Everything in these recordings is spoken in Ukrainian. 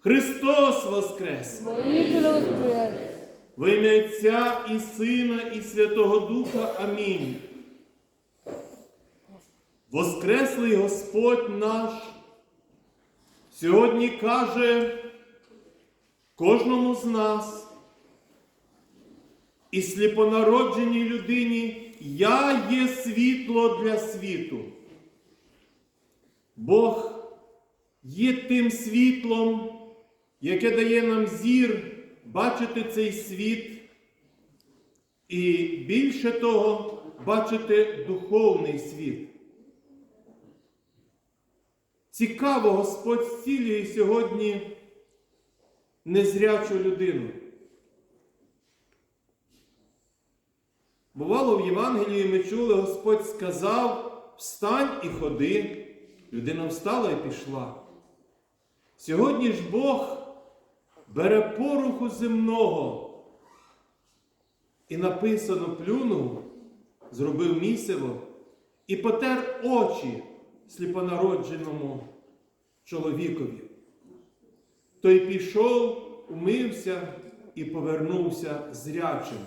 Христос Воскрес! Воскрес! Ім'я Отця і Сина, і Святого Духа. Амінь. Воскреслий Господь наш сьогодні каже кожному з нас і сліпонародженій людині Я є світло для світу. Бог є тим світлом, яке дає нам зір бачити цей світ і більше того, бачити духовний світ. Цікаво, Господь зцілює сьогодні незрячу людину. Бувало, в Євангелії ми чули, Господь сказав: встань і ходи. Людина встала і пішла. Сьогодні ж Бог бере поруху земного і написано плюнув, зробив місиво і потер очі сліпонародженому чоловікові. Той пішов, умився і повернувся зрячим.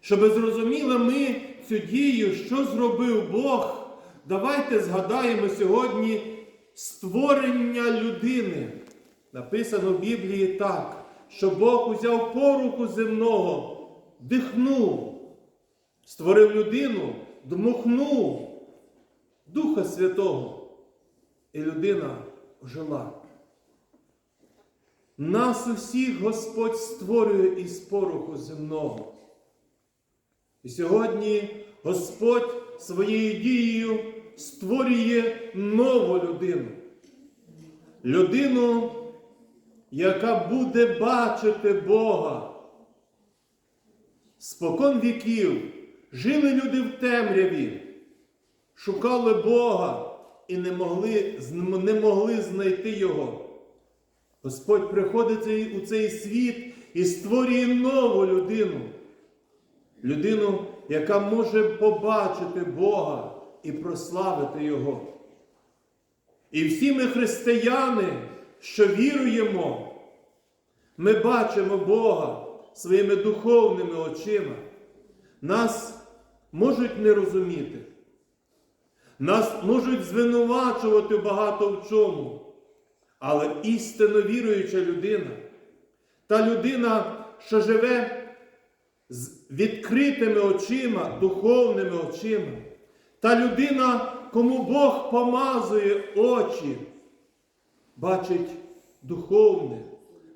Щоби зрозуміли ми цю дію, що зробив Бог, давайте згадаємо сьогодні створення людини. Написано в Біблії так, що Бог узяв поруху земного, дихнув, створив людину, дмухнув Духа Святого, і людина жила. Нас усіх Господь створює із поруху земного. І сьогодні Господь своєю дією створює нову людину. Людину, яка буде бачити Бога. Спокон віків жили люди в темряві, шукали Бога і не могли, не могли знайти Його. Господь приходить у цей світ і створює нову людину. Людину, яка може побачити Бога і прославити Його. І всі ми християни, що віруємо, ми бачимо Бога своїми духовними очима. Нас можуть не розуміти. Нас можуть звинувачувати багато в чому. Але істинно віруюча людина, та людина, що живе з відкритими очима, духовними очима, та людина, кому Бог помазує очі, бачить духовне,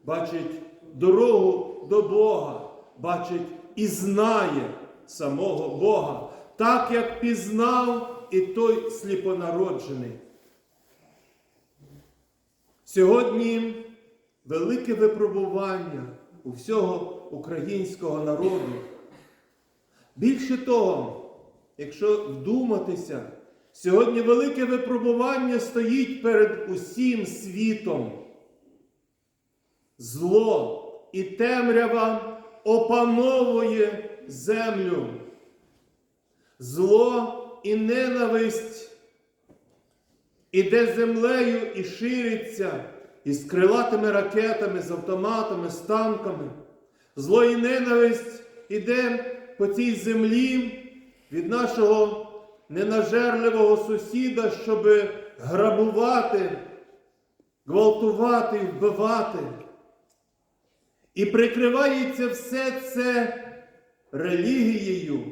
бачить дорогу до Бога, бачить і знає самого Бога, так як пізнав і той сліпонароджений. Сьогодні велике випробування у всього українського народу. Більше того, якщо вдуматися, сьогодні велике випробування стоїть перед усім світом. Зло і темрява опановує землю. Зло і ненависть іде землею і шириться із крилатими ракетами, з автоматами, з танками. Зло і ненависть іде по цій землі від нашого ненажерливого сусіда, щоб грабувати, гвалтувати вбивати. І прикривається все це релігією.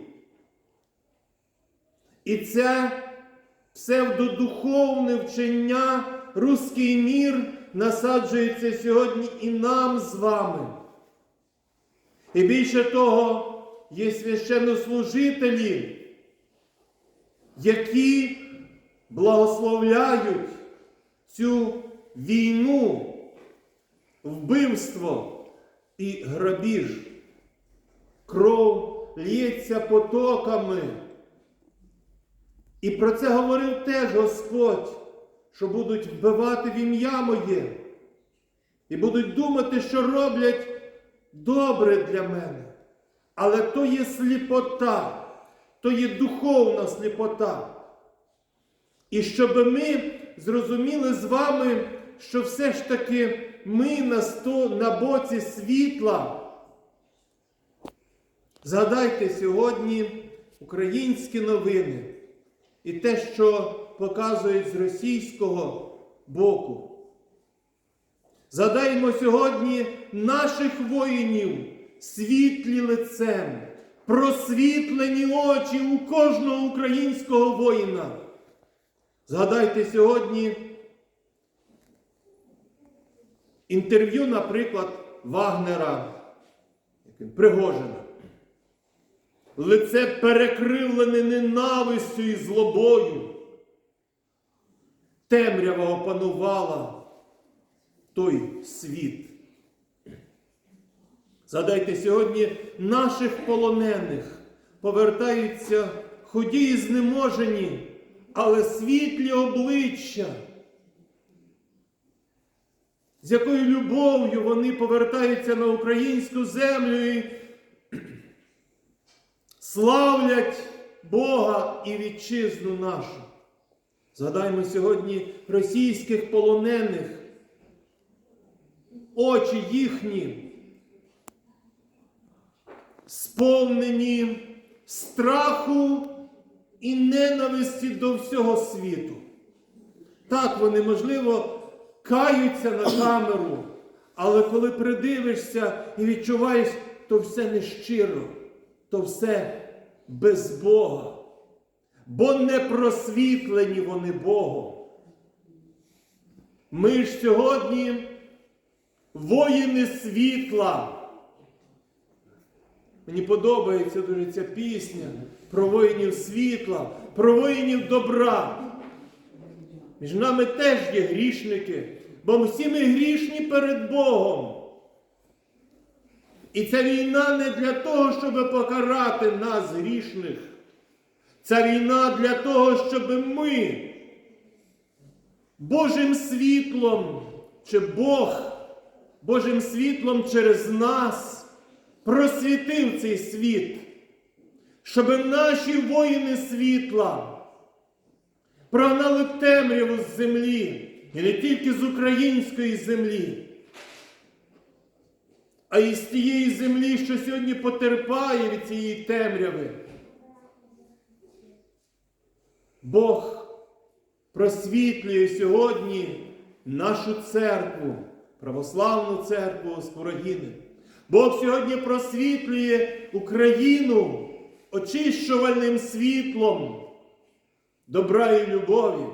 І це псевдодуховне вчення, руський мір насаджується сьогодні і нам з вами. І більше того, є священнослужителі, які благословляють цю війну, вбивство і грабіж. Кров лється потоками. І про це говорив теж Господь, що будуть вбивати в ім'я моє. І будуть думати, що роблять добре для мене. Але то є сліпота, то є духовна сліпота. І щоб ми зрозуміли з вами що все ж таки ми на, сто, на боці світла. Згадайте сьогодні українські новини і те, що показують з російського боку. Згадаємо сьогодні наших воїнів світлі лицем, просвітлені очі у кожного українського воїна. Згадайте сьогодні інтерв'ю, наприклад, Вагнера, Пригожина. Лице перекривлене ненавистю і злобою. Темрява опанувала той світ. Згадайте, сьогодні наших полонених повертаються худі і знеможені, але світлі обличчя, з якою любов'ю вони повертаються на українську землю і славлять Бога і вітчизну нашу. Згадаймо сьогодні російських полонених, очі їхні сповнені страху і ненависті до всього світу. Так, вони, можливо, каються на камеру, але коли придивишся і відчуваєш, то все нещиро, то все без Бога. Бо не просвітлені вони Богом. Ми ж сьогодні воїни світла. Мені подобається дуже ця пісня про воїнів світла, про воїнів добра. Між нами теж є грішники, бо всі ми грішні перед Богом. І ця війна не для того, щоб покарати нас грішних. Ця війна для того, щоб ми Божим світлом, чи Бог Божим світлом через нас просвітив цей світ, щоб наші воїни світла прогнали темряву з землі, і не тільки з української землі, а й з тієї землі, що сьогодні потерпає від цієї темряви. Бог просвітлює сьогодні нашу церкву, православну церкву Спорогіни. Бог сьогодні просвітлює Україну очищувальним світлом добра і любові.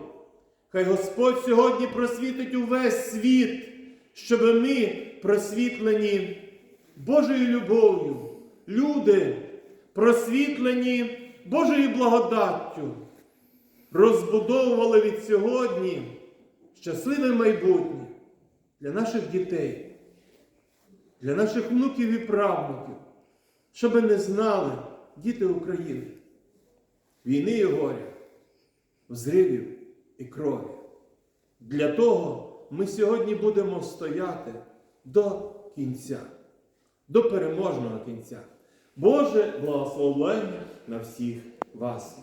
Хай Господь сьогодні просвітить увесь світ, щоб ми просвітлені Божою любов'ю, люди просвітлені Божою благодаттю, розбудовували від сьогодні щасливе майбутнє для наших дітей, для наших внуків і правнуків, щоб не знали діти України, війни і горя, взривів і крові. Для того ми сьогодні будемо стояти до кінця, до переможного кінця. Боже благословення на всіх вас.